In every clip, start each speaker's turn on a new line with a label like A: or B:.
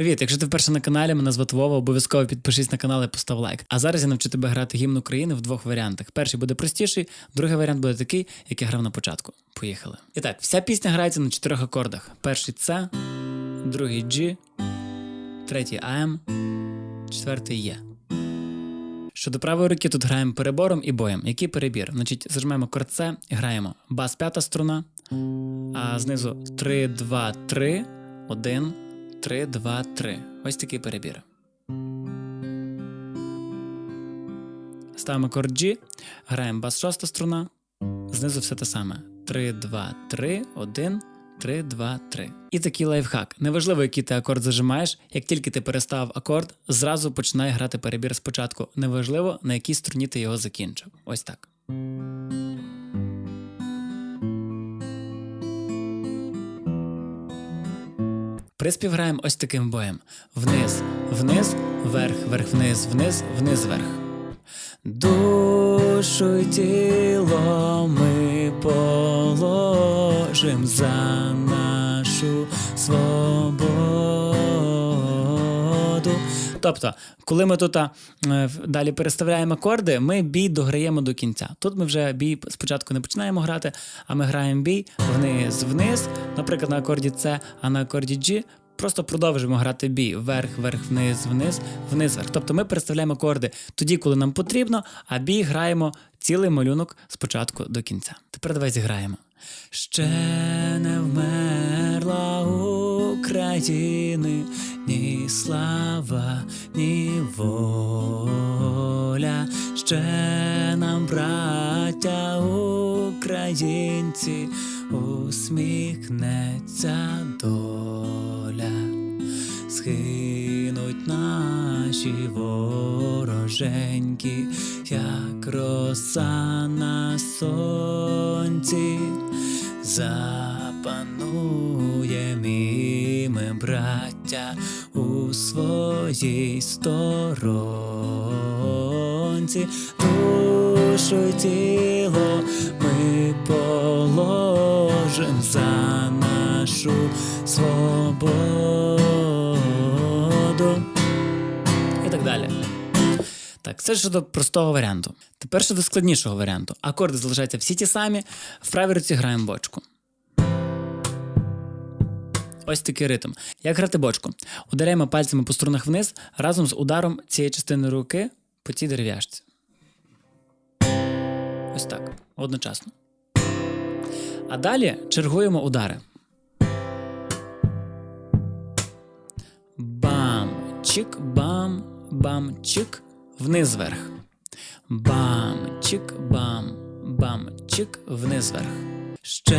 A: Привіт, якщо ти вперше на каналі, мене звати Вова, обов'язково підпишись на канал і постав лайк. А зараз я навчу тебе грати гімн України в двох варіантах. Перший буде простіший, другий варіант буде такий, як я грав на початку. Поїхали. І так, вся пісня грається на чотирьох акордах: перший С, другий G, третій АМ, четвертий Є. Щодо правої руки тут граємо перебором і боєм. Який перебір? Значить, зажмемо акорд С і граємо бас п'ята струна, а знизу 3, 2, 3, 1, 3, 2, 3. Ось такий перебір. Ставимо акорд G, граємо бас шоста струна, знизу все те саме. 3, 2, 3, 1, 3, 2, 3. І такий лайфхак. Неважливо, який ти акорд зажимаєш, як тільки ти перестав акорд, зразу починай грати перебір спочатку. Неважливо, на якій струні ти його закінчив. Ось так. Приспів граємо ось таким боєм: вниз, вниз, вверх, вверх, вниз, вниз, вниз, вверх. Душу й тіло ми положим за нашу свободу. Тобто, коли ми тут е, далі переставляємо акорди, ми бій дограємо до кінця. Тут ми вже бій спочатку не починаємо грати, а ми граємо бій вниз, вниз, наприклад, на акорді С, а на акорді G просто продовжуємо грати бій вверх, вверх, вниз, вниз, вниз, вверх. Тобто ми переставляємо акорди тоді, коли нам потрібно, а бій граємо цілий малюнок спочатку до кінця. Тепер давай зіграємо. Ще не вмерла України ні слава, ні воля. Ще нам, браття українці, усміхнеться доля. Схинуть наші вороженьки, як роса на сонці, запануєм і ми, браття, у своїй сторонці, душу тіло ми положим за нашу свободу. І так далі. Так, це щодо простого варіанту. Тепер щодо складнішого варіанту. Акорди залишаються всі ті самі, в правій руці граємо бочку. Ось такий ритм. Як грати бочку? Ударяємо пальцями по струнах вниз разом з ударом цієї частини руки по цій дерев'яшці. Ось так. Одночасно. А далі чергуємо удари. Бам, чик, бам, бам, чик, вниз вверх. Бам, чик, бам, бам, чик, вниз вверх. Ще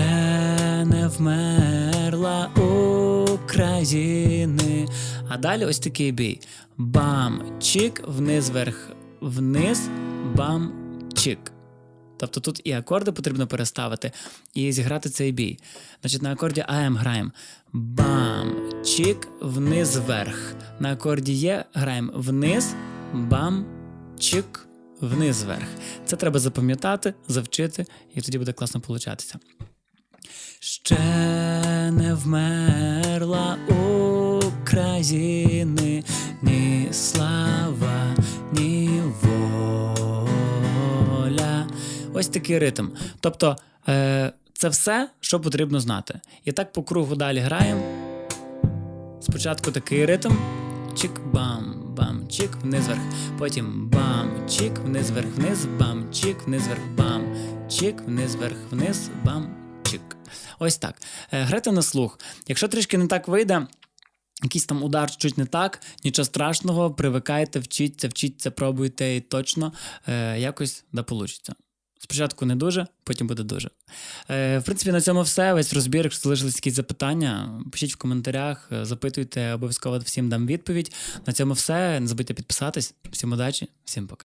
A: не вмерла України. А далі ось такий бій. Бам, чик, вниз вверх, вниз, бам, чик. Тобто тут і акорди потрібно переставити, і зіграти цей бій. Значить, на акорді АМ граємо бам, чик, вниз, вверх. На акорді Є граємо вниз, бам, чик, вниз, вверх. Це треба запам'ятати, завчити, і тоді буде класно получатися. Ще не вмерла України, ні слава, ні воля. Ось такий ритм. Тобто, е, це все, що потрібно знати. І так по кругу далі граємо. Спочатку такий ритм. Чик, бам, бам, чик, вниз вверх. Потім бам, чик, вниз вверх, вниз, бам, чик, вниз вверх, бам, чик, вниз вверх, вниз, бам, чик. Ось так. Е, Грайте на слух. Якщо трішки не так вийде, якийсь там удар чуть не так, нічого страшного, привикайте, вчіться, вчіться, пробуйте і точно е, якось да получиться. Спочатку не дуже, потім буде дуже. Е, в принципі, на цьому все. Весь розбір. Якщо залишились якісь запитання, пишіть в коментарях, е, запитуйте, обов'язково всім дам відповідь. На цьому все. Не забудьте підписатись. Всім удачі, всім пока.